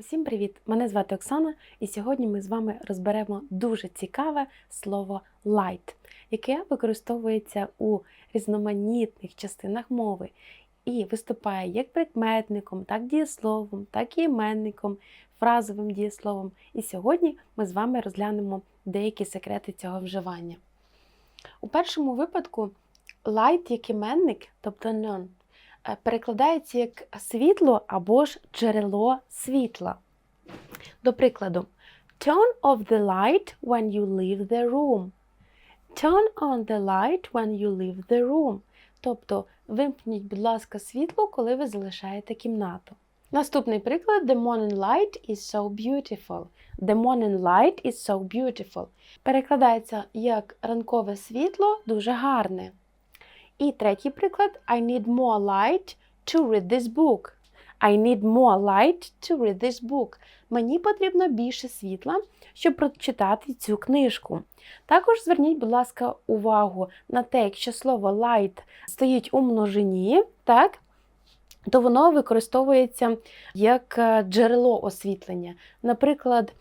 Усім привіт! Мене звати Оксана, і сьогодні ми з вами розберемо дуже цікаве слово light, яке використовується у різноманітних частинах мови і виступає як прикметником, так дієсловом, так і іменником, фразовим дієсловом. І сьогодні ми з вами розглянемо деякі секрети цього вживання. У першому випадку light як іменник, тобто non, е, перекладається як світло або ж джерело світла. До прикладу, turn off the light when you leave the room. Turn on the light when you leave the room. Тобто, вимкніть, будь ласка, світло, коли ви залишаєте кімнату. Наступний приклад: The morning light is so beautiful. The morning light is so beautiful. Перекладається як ранкове світло дуже гарне. І третій приклад I need more light to read this book. I need more light to read this book. Мені потрібно більше світла, щоб прочитати цю книжку. Також зверніть, будь ласка, увагу на те, якщо слово light стоїть у множині, так, то воно використовується як е, джерело освітлення. Наприклад,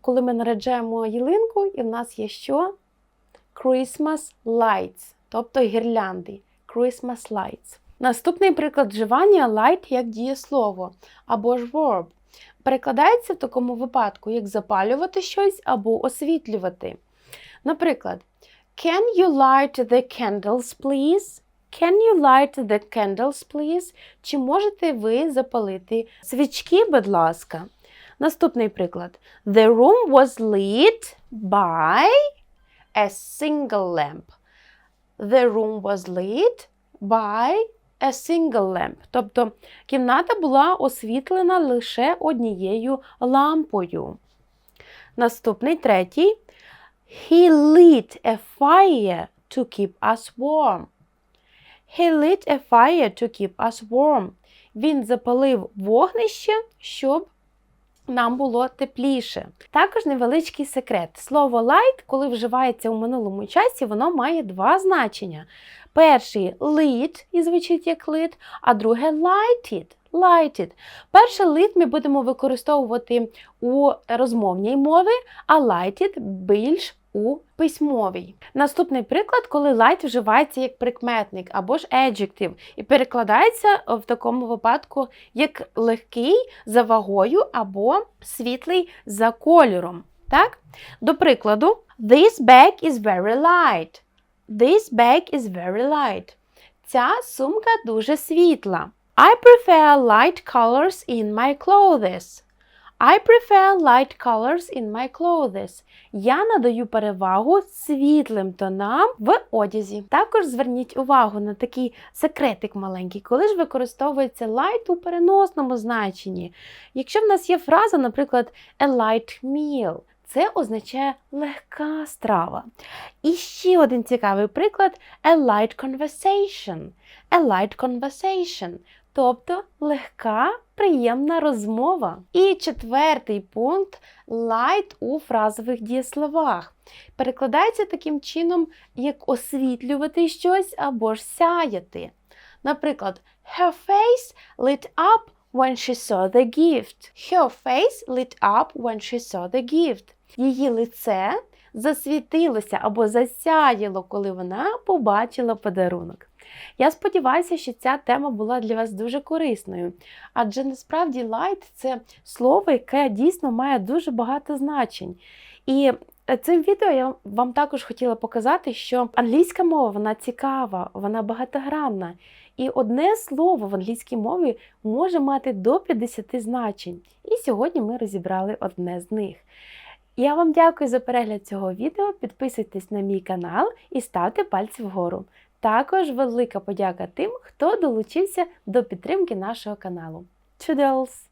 коли ми наряджаємо ялинку, і в нас є що? Christmas lights, тобто гірлянди. Christmas lights. Наступний приклад вживання light як дієслово або ж verb. Перекладається в такому випадку, як запалювати щось або освітлювати. Наприклад, Can you light the candles, please? Can you light the candles, please? Чи можете ви запалити свічки, будь ласка? Наступний приклад. The room was lit by a single lamp. The room was lit by a single lamp. Тобто кімната була освітлена лише однією лампою. Наступний третій. He lit a fire to keep us warm. He lit a fire to keep us warm. Він запалив вогнище, щоб нам було тепліше. Також невеличкий секрет. Слово light, коли вживається у минулому часі, воно має два значення. Перший lit і звучить як lit, а друге lighted. Lighted. Перше lit ми будемо використовувати у розмовній мові, а lighted більш у письмовій. Наступний приклад, коли light вживається як прикметник або ж adjective, і перекладається в такому випадку як легкий за вагою або світлий за кольором. Так? До прикладу, This bag is very light. This bag is very light. Ця сумка дуже світла. I prefer light colors in my clothes. I prefer light colors in my clothes. Я надаю перевагу світлим тонам в одязі. Також зверніть увагу на такий секретик маленький, коли ж використовується light у переносному значенні. Якщо в нас є фраза, наприклад, a light meal, це означає легка страва. І ще один цікавий приклад a light conversation. A light conversation. Тобто легка, приємна розмова. І четвертий пункт light у фразових дієсловах. Перекладається таким чином, як освітлювати щось або ж сяяти. Наприклад, her face lit up when she saw the gift. Her face lit up when she saw the gift. Її лице засвітилося або засяяло, коли вона побачила подарунок. Я сподіваюся, що ця тема була для вас дуже корисною, адже насправді light – це слово, яке дійсно має дуже багато значень. І цим відео я вам також хотіла показати, що англійська мова вона цікава, вона багатогранна. І одне слово в англійській мові може мати до 50 значень. І сьогодні ми розібрали одне з них. Я вам дякую за перегляд цього відео. Підписуйтесь на мій канал і ставте пальці вгору. Також велика подяка тим, хто долучився до підтримки нашого каналу. Чудовс!